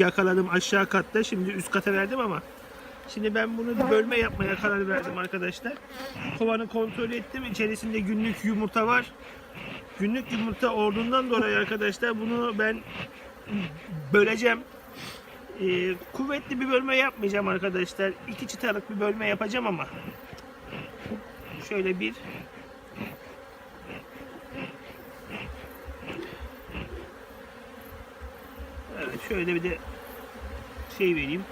yakaladım aşağı katta. Şimdi üst kata verdim ama Şimdi ben bunu bölme yapmaya karar verdim arkadaşlar. Kovanı kontrol ettim. İçerisinde günlük yumurta var. Günlük yumurta olduğundan dolayı arkadaşlar bunu ben böleceğim. Ee, kuvvetli bir bölme yapmayacağım arkadaşlar. İki çıtalık bir bölme yapacağım ama. Şöyle bir Evet şöyle bir de şey vereyim.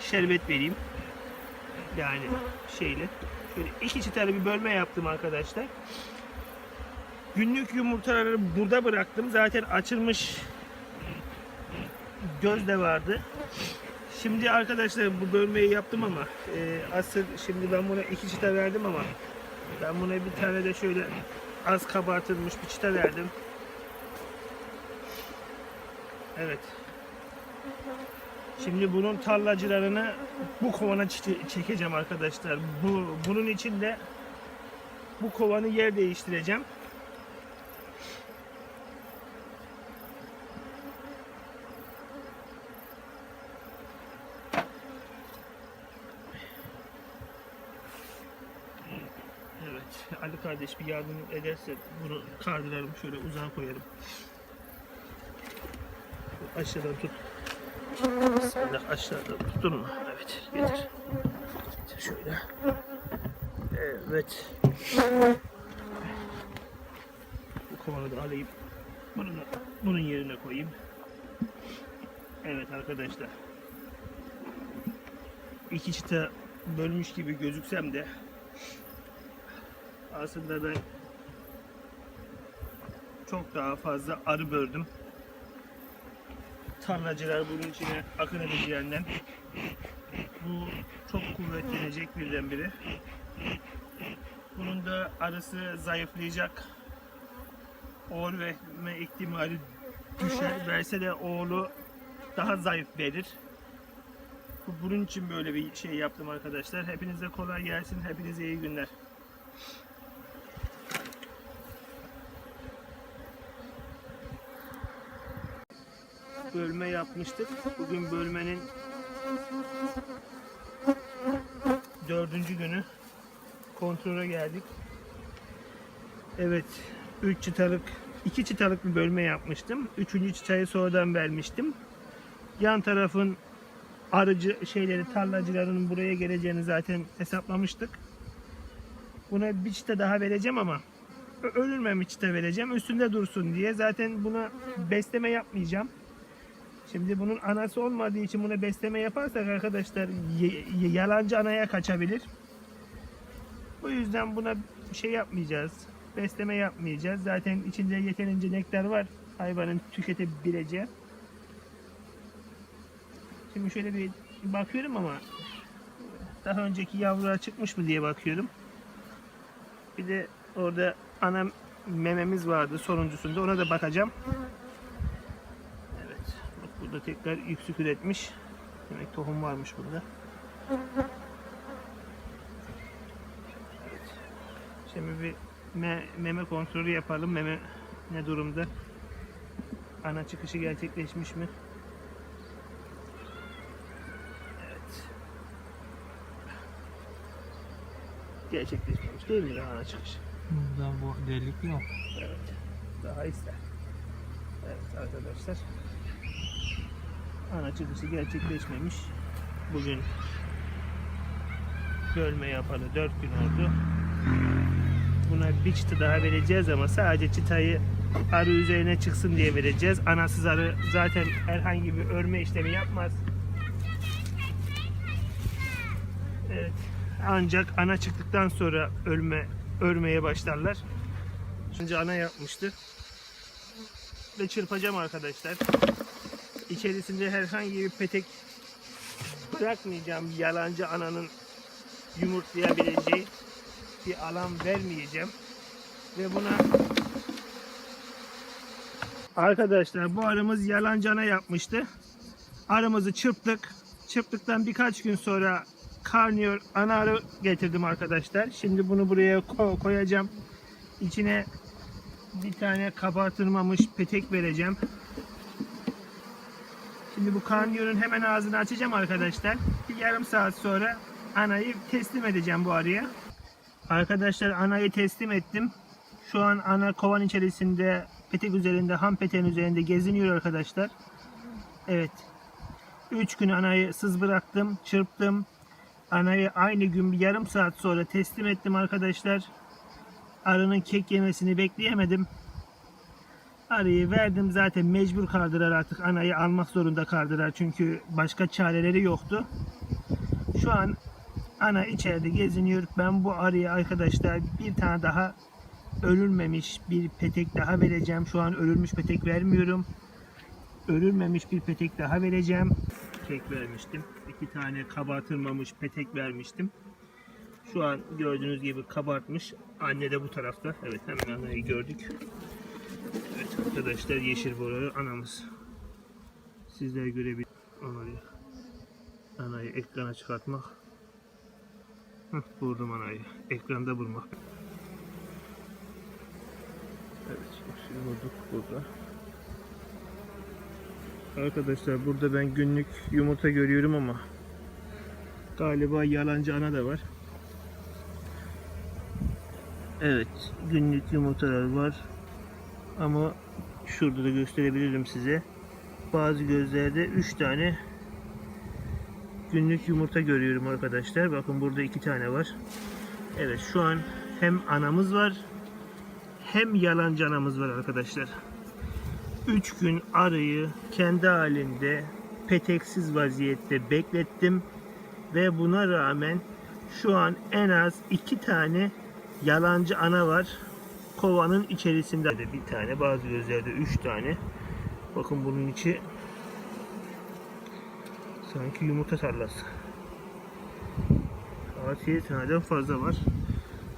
Şerbet vereyim. Yani şeyle. Şöyle iki çıtalı bir bölme yaptım arkadaşlar. Günlük yumurtaları burada bıraktım. Zaten açılmış göz de vardı. Şimdi arkadaşlar bu bölmeyi yaptım ama e, asıl şimdi ben buna iki çıta verdim ama ben buna bir tane de şöyle az kabartılmış bir çıta verdim. Evet. Şimdi bunun tarlacılarını bu kovana çe- çekeceğim arkadaşlar. Bu bunun için de bu kovanı yer değiştireceğim. Evet, Ali kardeş bir yardım ederse bunu kaldıralım şöyle uzağa koyalım. Aşağıdan tut. Bismillah aşağıdan tutun mu? Evet, getir. Getir şöyle. Evet. Bu kovanı da alayım. Bunu da bunun yerine koyayım. Evet arkadaşlar. İki çıta bölmüş gibi gözüksem de aslında ben çok daha fazla arı böldüm. Tarlacılar bunun içine akın edeceğinden bu çok kuvvetlenecek birdenbire. Bunun da arısı zayıflayacak. Oğul verme ihtimali düşer. Verse de oğlu daha zayıf verir. Bu- Bunun için böyle bir şey yaptım arkadaşlar. Hepinize kolay gelsin. Hepinize iyi günler. Bölme yapmıştık. Bugün bölmenin dördüncü günü kontrole geldik. Evet, 3 çıtalık, 2 çıtalık bir bölme yapmıştım. Üçüncü çıtayı sonradan vermiştim. Yan tarafın arıcı şeyleri, tarlacılarının buraya geleceğini zaten hesaplamıştık. Buna bir çıta daha vereceğim ama ölülmemiş çıta vereceğim. Üstünde dursun diye. Zaten buna besleme yapmayacağım. Şimdi bunun anası olmadığı için buna besleme yaparsak arkadaşlar yalancı anaya kaçabilir. Bu yüzden buna şey yapmayacağız. Besleme yapmayacağız. Zaten içinde yeterince nektar var hayvanın tüketebileceği. Şimdi şöyle bir bakıyorum ama daha önceki yavrular çıkmış mı diye bakıyorum. Bir de orada ana mememiz vardı sonuncusunda ona da bakacağım. Burada tekrar yüksük üretmiş. Demek tohum varmış burada. Evet. Şimdi bir me- meme kontrolü yapalım. Meme ne durumda? Ana çıkışı gerçekleşmiş mi? Evet. Gerçekleşmemiş değil mi ana çıkışı? Burada bu delik yok. Evet. Daha ister. Evet arkadaşlar. Ana çıkışı gerçekleşmemiş. Bugün bölme yapalı 4 gün oldu. Buna bir çıta daha vereceğiz ama sadece çıtayı arı üzerine çıksın diye vereceğiz. Anasız arı zaten herhangi bir örme işlemi yapmaz. Evet. Ancak ana çıktıktan sonra ölme örmeye başlarlar. Önce ana yapmıştı. Ve çırpacağım arkadaşlar. İçerisinde herhangi bir petek bırakmayacağım. Yalancı ananın yumurtlayabileceği bir alan vermeyeceğim. Ve buna Arkadaşlar bu arımız yalancı ana yapmıştı. Arımızı çırptık. Çırptıktan birkaç gün sonra karniyor ana arı getirdim arkadaşlar. Şimdi bunu buraya ko- koyacağım. İçine bir tane kabartılmamış petek vereceğim. Şimdi bu kanyonun hemen ağzını açacağım arkadaşlar. Bir yarım saat sonra anayı teslim edeceğim bu arıya. Arkadaşlar anayı teslim ettim. Şu an ana kovan içerisinde petek üzerinde, ham peteğin üzerinde geziniyor arkadaşlar. Evet. 3 gün anayı sız bıraktım, çırptım. Anayı aynı gün bir yarım saat sonra teslim ettim arkadaşlar. Arının kek yemesini bekleyemedim. Arıyı verdim zaten mecbur kardılar artık anayı almak zorunda kardılar çünkü başka çareleri yoktu. Şu an ana içeride geziniyor. Ben bu arıya arkadaşlar bir tane daha ölülmemiş bir petek daha vereceğim. Şu an ölülmüş petek vermiyorum. Ölülmemiş bir petek daha vereceğim. Kek vermiştim. İki tane kabartılmamış petek vermiştim. Şu an gördüğünüz gibi kabartmış. Anne de bu tarafta. Evet hemen anayı gördük. Evet arkadaşlar yeşil boralı anamız. Sizler görebilir. Anayı, anayı ekrana çıkartmak. Hıh, buldum anayı. Ekranda bulmak. Evet şimdi bulduk burada. Arkadaşlar burada ben günlük yumurta görüyorum ama galiba yalancı ana da var. Evet günlük yumurtalar var. Ama şurada da gösterebilirim size. Bazı gözlerde 3 tane günlük yumurta görüyorum arkadaşlar. Bakın burada 2 tane var. Evet şu an hem anamız var hem yalancı anamız var arkadaşlar. 3 gün arıyı kendi halinde peteksiz vaziyette beklettim ve buna rağmen şu an en az 2 tane yalancı ana var kovanın içerisinde de bir tane bazı gözlerde üç tane. Bakın bunun içi sanki yumurta tarlası. Atiye taneden fazla var.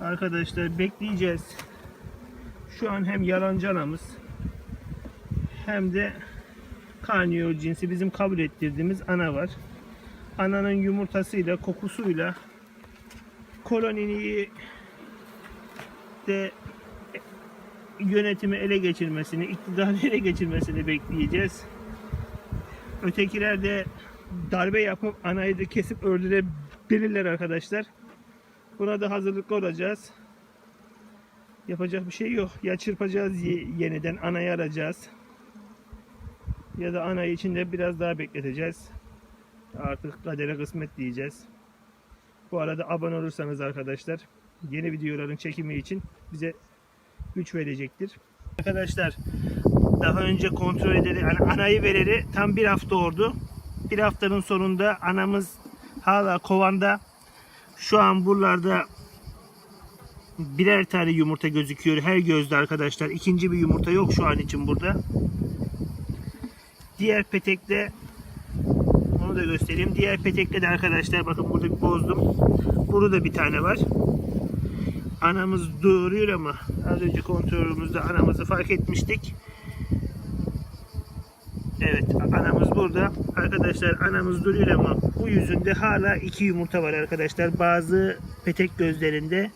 Arkadaşlar bekleyeceğiz. Şu an hem yalancı anamız hem de karniyor cinsi bizim kabul ettirdiğimiz ana var. Ananın yumurtasıyla kokusuyla koloniyi de yönetimi ele geçirmesini, iktidarı ele geçirmesini bekleyeceğiz. Ötekiler de darbe yapıp anayı da kesip öldürebilirler arkadaşlar. Buna da hazırlıklı olacağız. Yapacak bir şey yok. Ya çırpacağız ye- yeniden anayı arayacağız. Ya da anayı içinde biraz daha bekleteceğiz. Artık kadere kısmet diyeceğiz. Bu arada abone olursanız arkadaşlar yeni videoların çekimi için bize güç verecektir. Arkadaşlar daha önce kontrol edildi. Yani anayı vereli tam bir hafta oldu. Bir haftanın sonunda anamız hala kovanda. Şu an buralarda birer tane yumurta gözüküyor her gözde arkadaşlar. İkinci bir yumurta yok şu an için burada. Diğer petekte onu da göstereyim. Diğer petekte de arkadaşlar bakın burada bir bozdum. Burada bir tane var anamız doğuruyor ama az önce kontrolümüzde anamızı fark etmiştik. Evet anamız burada. Arkadaşlar anamız duruyor ama bu yüzünde hala iki yumurta var arkadaşlar. Bazı petek gözlerinde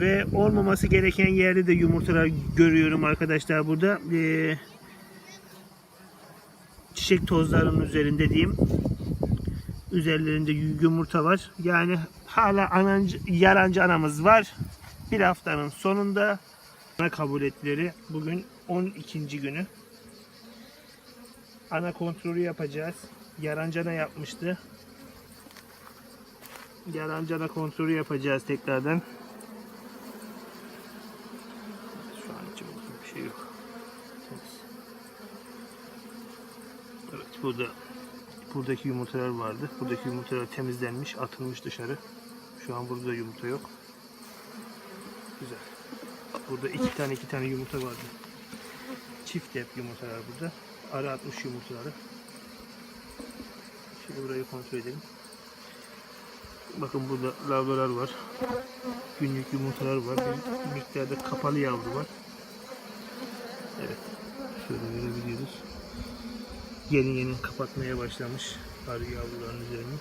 ve olmaması gereken yerde de yumurtalar görüyorum arkadaşlar burada. Ee, çiçek tozlarının üzerinde diyeyim üzerlerinde yumurta var. Yani hala anancı, yalancı anamız var. Bir haftanın sonunda ana kabul ettileri bugün 12. günü. Ana kontrolü yapacağız. Yalancı ana yapmıştı. Yalancı ana kontrolü yapacağız tekrardan. Şu an için bir şey yok. Evet burada Buradaki yumurtalar vardı. Buradaki yumurtalar temizlenmiş, atılmış dışarı. Şu an burada yumurta yok. Güzel. Burada iki tane iki tane yumurta vardı. Çift hep yumurtalar burada. Ara atmış yumurtaları. Şimdi burayı kontrol edelim. Bakın burada lavralar var. Günlük yumurtalar var. Bir miktarda kapalı yavru var. Evet. Şöyle görebiliyoruz yeni yeni kapatmaya başlamış arı yavrularının üzerini.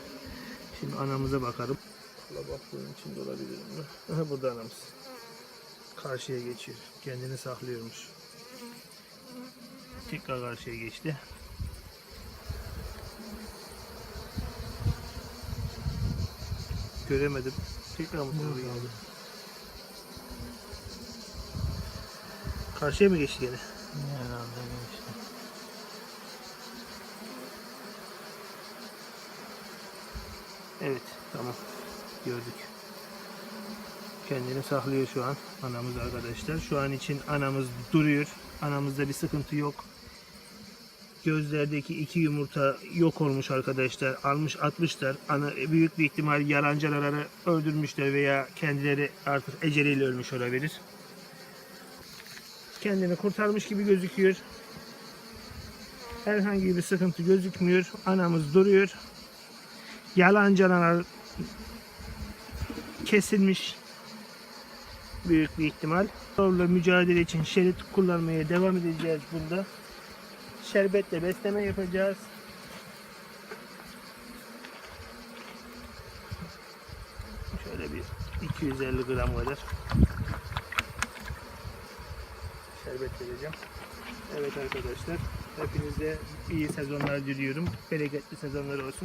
Şimdi anamıza bakalım. Kalabaklığın içinde olabilir mi? Burada anamız. Karşıya geçiyor. Kendini saklıyormuş. tekrar karşıya geçti. Göremedim. Tekrar mı doğru geldi? Karşıya mı geçti gene? Herhalde geçti. Evet, tamam. Gördük. Kendini saklıyor şu an anamız arkadaşlar. Şu an için anamız duruyor. Anamızda bir sıkıntı yok. Gözlerdeki iki yumurta yok olmuş arkadaşlar. Almış atmışlar. Ana, büyük bir ihtimal yarancıları öldürmüşler veya kendileri artık eceliyle ölmüş olabilir. Kendini kurtarmış gibi gözüküyor. Herhangi bir sıkıntı gözükmüyor. Anamız duruyor. Yalancılar kesilmiş büyük bir ihtimal. Zorla mücadele için şerit kullanmaya devam edeceğiz bunda. Şerbetle besleme yapacağız. Şöyle bir 250 gram kadar şerbet vereceğim. Evet arkadaşlar, hepinize iyi sezonlar diliyorum. Bereketli sezonlar olsun.